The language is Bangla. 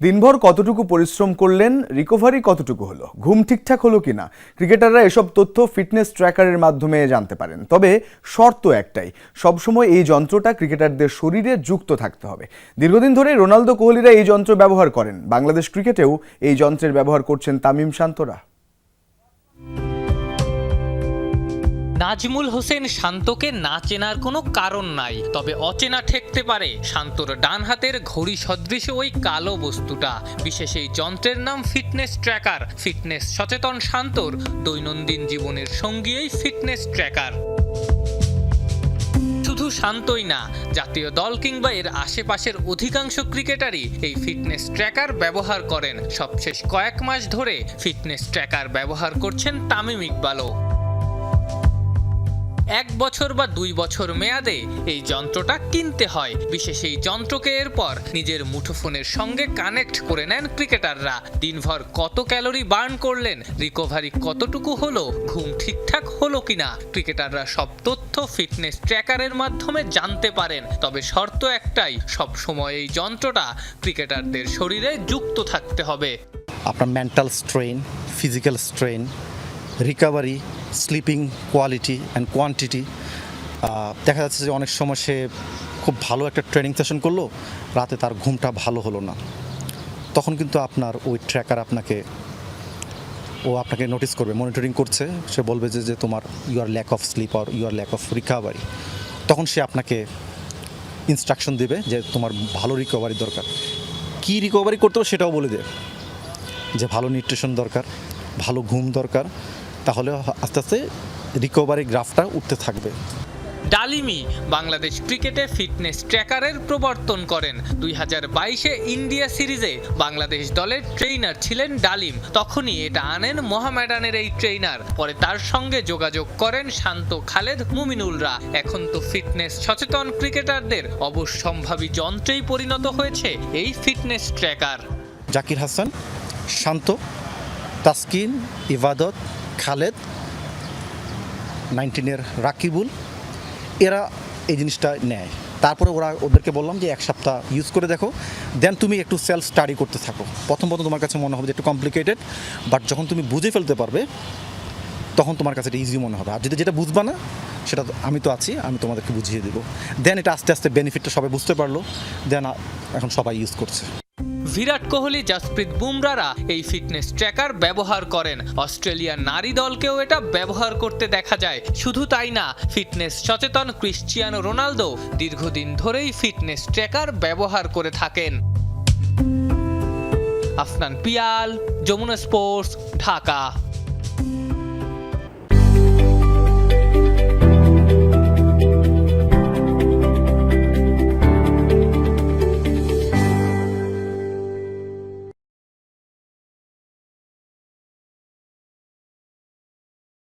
দিনভর কতটুকু পরিশ্রম করলেন রিকভারি কতটুকু হলো, ঘুম ঠিকঠাক হলো কিনা, ক্রিকেটাররা এসব তথ্য ফিটনেস ট্র্যাকারের মাধ্যমে জানতে পারেন। তবে শর্ত একটাই, সবসময় এই যন্ত্রটা ক্রিকেটারদের শরীরে যুক্ত থাকতে হবে। দীর্ঘদিন ধরে রোনালদো কোহলিরা এই যন্ত্র ব্যবহার করেন। বাংলাদেশ ক্রিকেটেও এই যন্ত্রের ব্যবহার করছেন তামিম শান্তরা। নাজমুল হোসেন শান্তকে না চেনার কোনো কারণ নাই। তবে অচেনা ঠেকতে পারে শান্তর ডান হাতের ঘড়ি সদৃশ ওই কালো বস্তুটা। বিশেষ এই যন্ত্রের নাম ফিটনেস ট্র্যাকার। ফিটনেস সচেতন শান্তর দৈনন্দিন জীবনের সঙ্গী এই ফিটনেস ট্র্যাকার। শুধু শান্তই না, জাতীয় দল কিংবা এর আশেপাশের অধিকাংশ ক্রিকেটারই এই ফিটনেস ট্র্যাকার ব্যবহার করেন। সবশেষ কয়েক মাস ধরে ফিটনেস ট্র্যাকার ব্যবহার করছেন তামিম ইকবালও। এক বছর বা দুই বছর মেয়াদে এই যন্ত্রটা কিনতে হয়। বিশেষ এই যন্ত্রকে এরপর নিজের মুঠোফোনের সঙ্গে কানেক্ট করে নেন ক্রিকেটাররা। দিনভর কত ক্যালোরি বার্ন করলেন, রিকভারি কতটুকু হলো, ঘুম ঠিকঠাক হলো কিনা, ক্রিকেটাররা সব তথ্য ফিটনেস ট্র্যাকারের মাধ্যমে জানতে পারেন। তবে শর্ত একটাই, সব সময় এই যন্ত্রটা ক্রিকেটারদের শরীরে যুক্ত থাকতে হবে। আপনার mental strain physical strain recovery sleeping quality and quantity দেখা যাচ্ছে যে অনেক সময় সে খুব ভালো একটা ট্রেনিং সেশন করল, রাতে তার ঘুমটা ভালো হলো না। তখন কিন্তু আপনার ওই ট্র্যাকার আপনাকে, ও আপনাকে নোটিস করবে মনিটরিং করছে। সে বলবে যে যে তোমার ইউর ল্যাক অফ স্লিপ আর ইউর ল্যাক অফ রিকভারি তখন সে আপনাকে ইনস্ট্রাকশন দেবে যে তোমার ভালো রিকভারি দরকার। কী রিকভারি করতে হবে সেটাও বলে দেবে যে ভালো নিউট্রিশন দরকার, ভালো ঘুম দরকার তাহলে আস্তে আস্তে রিকভারি গ্রাফটা উঠতে থাকবে। ডালিমি বাংলাদেশ ক্রিকেটে ফিটনেস ট্র্যাকারের প্রবর্তন করেন। দুই হাজার বাইশে ইন্ডিয়া সিরিজে বাংলাদেশ দলের ট্রেইনার ছিলেন ডালিম। তখনই এটা আনেন মোহামেডানের এই ট্রেইনার পরে তার সঙ্গে যোগাযোগ করেন শান্ত খালেদ মুমিনুলরা। এখন তো ফিটনেস সচেতন ক্রিকেটারদের অবশ্যম্ভাবী যন্ত্রেই পরিণত হয়েছে এই ফিটনেস ট্র্যাকার জাকির হাসান শান্ত তাসকিন ইবাদত খালেদ, নাইনটিনের রাকিবুল, এরা এই জিনিসটা নেয়। তারপরে ওরা ওদেরকে বললাম যে এক সপ্তাহ ইউজ করে দেখো। দেন তুমি একটু সেলফ স্টাডি করতে থাকো। প্রথম প্রথম তোমার কাছে মনে হবে যে একটু কমপ্লিকেটেড বাট যখন তুমি বুঝে ফেলতে পারবে, তখন তোমার কাছে এটা ইজি মনে হবে। আর যদি যেটা বুঝবা না, সেটা আমি তো আছি, আমি তোমাদেরকে বুঝিয়ে দেবো। দেন এটা আস্তে আস্তে বেনিফিটটা সবাই বুঝতে পারল। দেন এখন সবাই ইউজ করছে। বিরাট কোহলি, জাসপ্রীত বুমরারা এই ফিটনেস ট্র্যাকার ব্যবহার করেন। অস্ট্রেলিয়ার নারী দলকেও এটা ব্যবহার করতে দেখা যায়। শুধু তাই না ফিটনেস সচেতন ক্রিশ্চিয়ানো রোনালদো দীর্ঘদিন ধরেই ফিটনেস ট্র্যাকার ব্যবহার করে থাকেন। আফনান পিয়াল, যমুনা স্পোর্টস, ঢাকা।